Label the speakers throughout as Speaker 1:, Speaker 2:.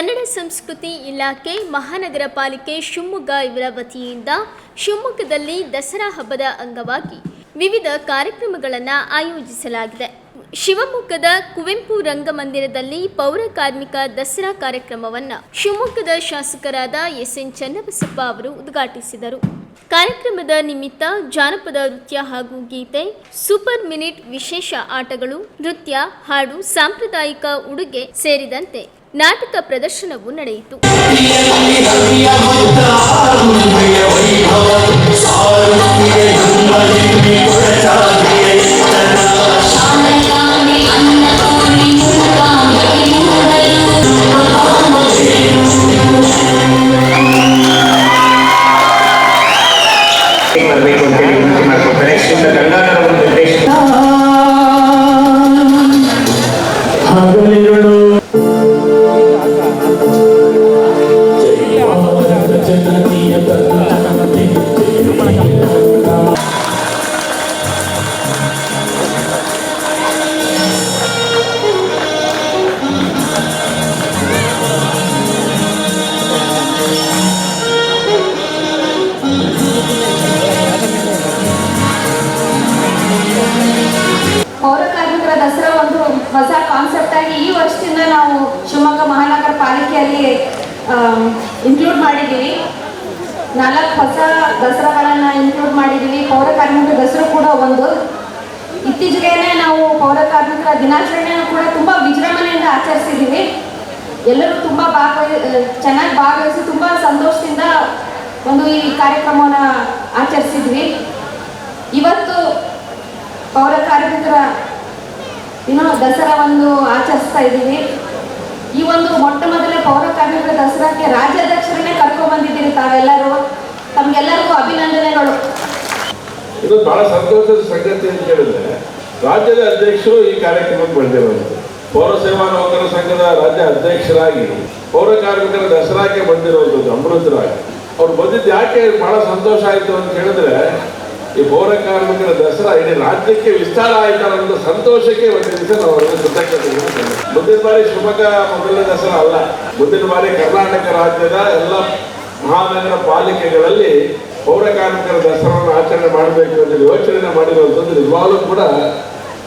Speaker 1: ಕನ್ನಡ ಸಂಸ್ಕೃತಿ ಇಲಾಖೆ ಮಹಾನಗರ ಪಾಲಿಕೆ ಶಿವಮೊಗ್ಗ ಇವರ ವತಿಯಿಂದ ಶಿವಮೊಗ್ಗದಲ್ಲಿ ದಸರಾ ಹಬ್ಬದ ಅಂಗವಾಗಿ ವಿವಿಧ ಕಾರ್ಯಕ್ರಮಗಳನ್ನು ಆಯೋಜಿಸಲಾಗಿದೆ. ಶಿವಮೊಗ್ಗದ ಕುವೆಂಪು ರಂಗಮಂದಿರದಲ್ಲಿ ಪೌರ ಕಾರ್ಮಿಕ ದಸರಾ ಕಾರ್ಯಕ್ರಮವನ್ನು ಶಿವಮೊಗ್ಗದ ಶಾಸಕರಾದ ಎಸ್ ಎನ್ ಚನ್ನಬಸಪ್ಪ ಅವರು ಉದ್ಘಾಟಿಸಿದರು. ಕಾರ್ಯಕ್ರಮದ ನಿಮಿತ್ತ ಜಾನಪದ ನೃತ್ಯ ಹಾಗೂ ಗೀತೆ, ಸೂಪರ್ ಮಿನಿಟ್ ವಿಶೇಷ ಆಟಗಳು, ನೃತ್ಯ ಹಾಡು ಸಾಂಪ್ರದಾಯಿಕ ಉಡುಗೆ ಸೇರಿದಂತೆ ನಾಟಕ ಪ್ರದರ್ಶನವೂ ನಡೆಯಿತು.
Speaker 2: ನಾವು ಶಿವಮೊಗ್ಗ ಮಹಾನಗರ ಪಾಲಿಕೆಯಲ್ಲಿ ಇನ್ಕ್ಲೂಡ್ ಮಾಡಿದ್ದೀವಿ. ನಾಲ್ಕು ಹೊಸ ದಸರಾಗಳನ್ನ ಇನ್ಕ್ಲೂಡ್ ಮಾಡಿದ್ದೀವಿ. ಪೌರ ಕಾರ್ಮಿಕರ ದಸರಾ ಕೂಡ ಒಂದು. ಇತ್ತೀಚೆಗೆ ನಾವು ಪೌರ ಕಾರ್ಮಿಕರ ದಿನಾಚರಣೆಯನ್ನು ಕೂಡ ತುಂಬ ವಿಜೃಂಭಣೆಯಿಂದ ಆಚರಿಸಿದ್ದೀವಿ. ಎಲ್ಲರೂ ತುಂಬ ಭಾಗವಹಿ ಚೆನ್ನಾಗಿ ಭಾಗವಹಿಸಿ ತುಂಬ ಸಂತೋಷದಿಂದ ಒಂದು ಈ ಕಾರ್ಯಕ್ರಮವನ್ನು ಆಚರಿಸಿದ್ವಿ ಇವತ್ತು ಪೌರ ಕಾರ್ಮಿಕರ ಏನೋ ದಸರಾವನ್ನು ಆಚರಿಸ್ತಾ ಇದ್ದೀವಿ. ಈ ಒಂದು ಮೊಟ್ಟ ಮೊದಲ ಪೌರ ಕಾರ್ಮಿಕರ ದಸರಾಕ್ಕೆ ರಾಜ್ಯಾಧ್ಯಕ್ಷರನ್ನೇ ಕರ್ಕೊಂಡು ಬಂದಿದ್ದೀರಿ ತಾವೆಲ್ಲರೂ. ತಮ್ಗೆಲ್ಲರಿಗೂ ಅಭಿನಂದನೆಗಳು.
Speaker 3: ಇದು ಬಹಳ ಸಂತೋಷದ ಸಂಗತಿ ಅಂತ ಹೇಳಿದ್ರೆ, ರಾಜ್ಯದ ಅಧ್ಯಕ್ಷರು ಈ ಕಾರ್ಯಕ್ರಮಕ್ಕೆ ಬಂದಿರೋದು ಪೌರ ಸೇವಾ ನೌಕರ ಸಂಘದ ರಾಜ್ಯ ಅಧ್ಯಕ್ಷರಾಗಿ, ಪೌರ ಕಾರ್ಮಿಕರ ದಸರಾಕ್ಕೆ ಬಂದಿರುವಂಥದ್ದು ಅಮೃತರಾಗಿ. ಅವ್ರು ಬಂದಿದ್ದು ಯಾಕೆ ಬಹಳ ಸಂತೋಷ ಆಯಿತು ಅಂತ ಹೇಳಿದ್ರೆ ಈ ಪೌರ ಕಾರ್ಮಿಕರ ದಸರಾ ಇಡೀ ರಾಜ್ಯಕ್ಕೆ ವಿಸ್ತಾರ ಆಯ್ತಲ್ಲ ಅನ್ನೋ ಸಂತೋಷಕ್ಕೆ ಒಂದು ದಿವಸ ನಾವು ಮುಂದಿನ ಬಾರಿ ಶಿವಮೊಗ್ಗ ಮೊದಲನೇ ದಸರಾ ಅಲ್ಲ, ಮುಂದಿನ ಬಾರಿ ಕರ್ನಾಟಕ ರಾಜ್ಯದ ಎಲ್ಲ ಮಹಾನಗರ ಪಾಲಿಕೆಗಳಲ್ಲಿ ಪೌರ ಕಾರ್ಮಿಕರ ದಸರಾವನ್ನು ಆಚರಣೆ ಮಾಡಬೇಕು ಅಂತ ಯೋಚನೆ ಮಾಡಿರುವಂಥದ್ದು ನಿಜವಾಗ್ಲೂ ಕೂಡ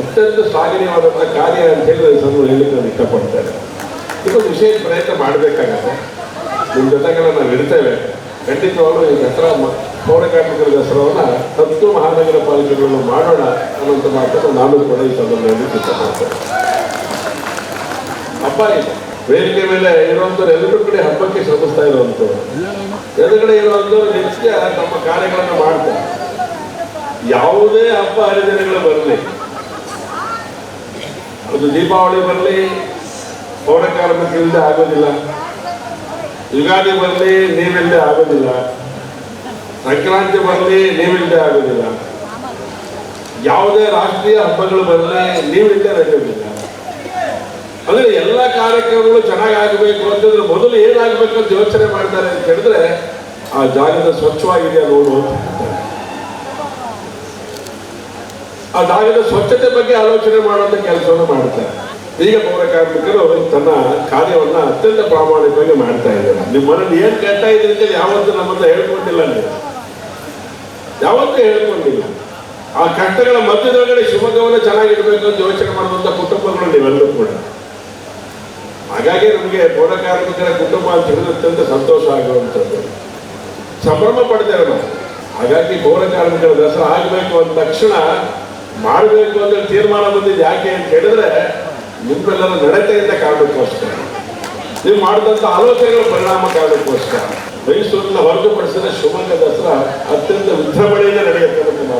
Speaker 3: ಅತ್ಯಂತ ಶ್ಲಾಘನೀಯವಾದಂಥ ಕಾರ್ಯ ಅಂತ ಹೇಳಿ ಸಂದರ್ಭ ಹೇಳಿಕ್ಕೆ ನಾನು ಇಷ್ಟಪಡ್ತೇನೆ. ಇದೊಂದು ವಿಶೇಷ ಪ್ರಯತ್ನ ಮಾಡಬೇಕಾಗತ್ತೆ. ನಿಮ್ಮ ಜೊತೆಗೆಲ್ಲ ನಾವು ಇಡ್ತೇವೆ ಖಂಡಿತವಾಗ್ಲೂ ಈ ದಸರಾ ಮ- ಪೌರ ಕಾರ್ಮಿಕರ ದಸರಾವನ್ನ ಹತ್ತು ಮಹಾನಗರ ಪಾಲಿಕೆಗಳನ್ನು ಮಾಡೋಣ ಅನ್ನೋಂಥ ಮಾತನ್ನು ನಾನು ಕೂಡ ಈ ಸಂದರ್ಭದಲ್ಲಿ ಇಷ್ಟಪಡ್ತೇನೆ ಹಬ್ಬ ಇದೆ. ವೇದಿಕೆ ಮೇಲೆ ಇರುವಂಥವ್ರು ಎಲ್ಲರೂ ಕಡೆ ಹಬ್ಬಕ್ಕೆ ಶ್ರಮಿಸ್ತಾ ಇರುವಂಥವ್ರು ಎದುರುಗಡೆ ಇರುವಂಥವ್ರು ನಿತ್ಯ ತಮ್ಮ ಕಾರ್ಯಗಳನ್ನು ಮಾಡ್ತಾರೆ. ಯಾವುದೇ ಹಬ್ಬ ಹರಿದಿನಗಳು ಬರಲಿ, ಅದು ದೀಪಾವಳಿ ಬರಲಿ, ಪೌರ ಕಾರ್ಮಿಕರಿಲ್ಲದೆ ಆಗೋದಿಲ್ಲ. ಯುಗಾದಿ ಬರಲಿ, ನೀವಿಲ್ಲದೆ ಆಗೋದಿಲ್ಲ. ಸಂಕ್ರಾಂತಿ ಬರಲಿ ನೀವಿಲ್ಲದೆ ಆಗೋದಿಲ್ಲ. ಯಾವುದೇ ರಾಷ್ಟ್ರೀಯ ಹಬ್ಬಗಳು ಬರಲಿ ನೀವಿಲ್ಲದೆ ನಡೆಯೋದಿಲ್ಲ ಅಂದ್ರೆ ಎಲ್ಲ ಕಾರ್ಯಕ್ರಮಗಳು ಚೆನ್ನಾಗಿ ಆಗಬೇಕು ಅಂತಂದ್ರೆ ಮೊದಲು ಏನಾಗಬೇಕು ಅಂತ ಯೋಚನೆ ಮಾಡ್ತಾರೆ ಅಂತ ಹೇಳಿದ್ರೆ ಆ ಜಾಗದ ಸ್ವಚ್ಛವಾಗಿದೆಯಾ ನೋಡು. ಆ ಜಾಗದ ಸ್ವಚ್ಛತೆ ಬಗ್ಗೆ ಆಲೋಚನೆ ಮಾಡುವಂತ ಕೆಲಸವನ್ನು ಮಾಡ್ತಾರೆ. ಈಗ ಪೌರ ಕಾರ್ಮಿಕರು ತನ್ನ ಕಾರ್ಯವನ್ನ ಅತ್ಯಂತ ಪ್ರಾಮಾಣಿಕವಾಗಿ ಮಾಡ್ತಾ ಇದ್ದಾರೆ. ನಿಮ್ಮ ಮನೇಲಿ ಏನ್ ಕೇಳ್ತಾ ಇದ್ರಿ ಅಂತ ಯಾವತ್ತೂ ನಮ್ಮ ಹೇಳ್ಕೊಂಡಿಲ್ಲ ನೀವು ಯಾವತ್ತೂ ಹೇಳ್ಕೊಂಡಿಲ್ಲ. ಆ ಕಷ್ಟಗಳ ಮಧ್ಯದೊಳಗಡೆ ಶಿವಮೊಗ್ಗವನ್ನು ಚೆನ್ನಾಗಿಡಬೇಕು ಅಂತ ಯೋಚನೆ ಮಾಡುವಂಥ ಕುಟುಂಬಗಳು ನೀವೆಲ್ಲರೂ ಕೂಡ. ಹಾಗಾಗಿ ನಮಗೆ ಪೌರ ಕಾರ್ಮಿಕರ ಕುಟುಂಬ ಅಂತ ಸಂತೋಷ ಆಗುವಂಥದ್ದು. ಸಂಭ್ರಮ ಪಡ್ತೇವೆ ನಾವು. ಹಾಗಾಗಿ ಪೌರ ಕಾರ್ಮಿಕರ ದಸರಾ ಆಗಬೇಕು ಅಂದ ತಕ್ಷಣ ಮಾಡಬೇಕು ಅಂತ ತೀರ್ಮಾನ ಬಂದಿದ್ದು ಯಾಕೆ ಅಂತ ಹೇಳಿದ್ರೆ ನಿಮ್ಮೆಲ್ಲರ ನಡತೆಯಿಂದ ಕಾರಣಕ್ಕೋಸ್ಕರ. ನೀವು ಮಾಡಿದಂಥ ಆಲೋಚನೆಗಳ ಪರಿಣಾಮ ಕಾರಣಕ್ಕೋಸ್ಕರ ಮೈಸೂರಿನ ಹೊರತುಪಡಿಸಿದ ಶಿವಮೊಗ್ಗ ದಸರಾ ಅತ್ಯಂತ ವಿಜೃಂಭಣೆಯಿಂದ ನಡೆಯುತ್ತೆ ಅಂತ ಮಾತು ಉಲ್ಲೇಖ ಮಾಡ್ತೀನಿ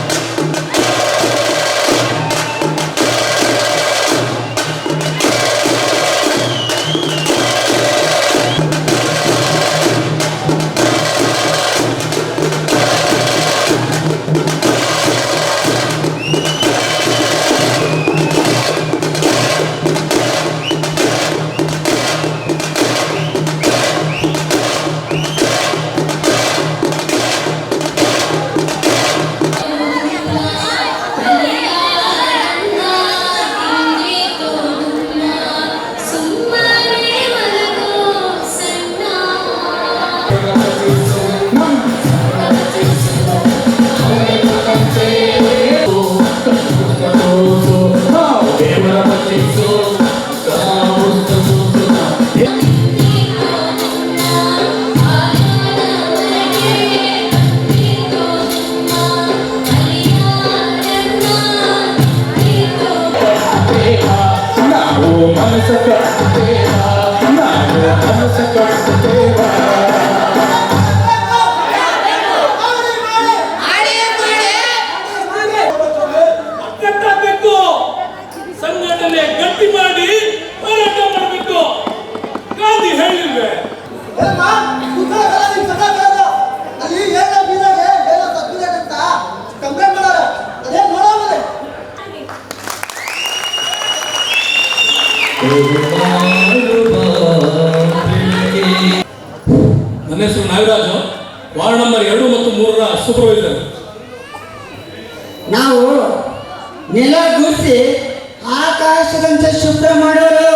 Speaker 4: ಗಟ್ಟಿ ಮಾಡಿ ಹೋರಾಟ ಮಾಡಬೇಕು. ಗಾಂಧಿ ಹೇಳಿಲ್ವೇ
Speaker 5: ಅಲ್ಲಿ ಏನೋ ಬೀರಾಗೆ ಏನೋ ತಪ್ಪಿದೆ ಅಂತ ಕಂಪ್ಲೇಂಟ್ ಮಾಡಾರ ಅದೇ ನೋಡೋಮಲೆ
Speaker 4: ನನ್ನ ಹೆಸರು ನಾಗರಾಜು. ವಾರ್ಡ್ ನಂಬರ್ ಎರಡು ಮತ್ತು ಮೂರರ ಸೂಪರ್ವೈಸರ್
Speaker 5: ನಾವು ನೆಲ ಗುರ್ಸಿ ಆಕಾಶದಂತೆ ಶುಭ್ರ ಮಾಡೋರು.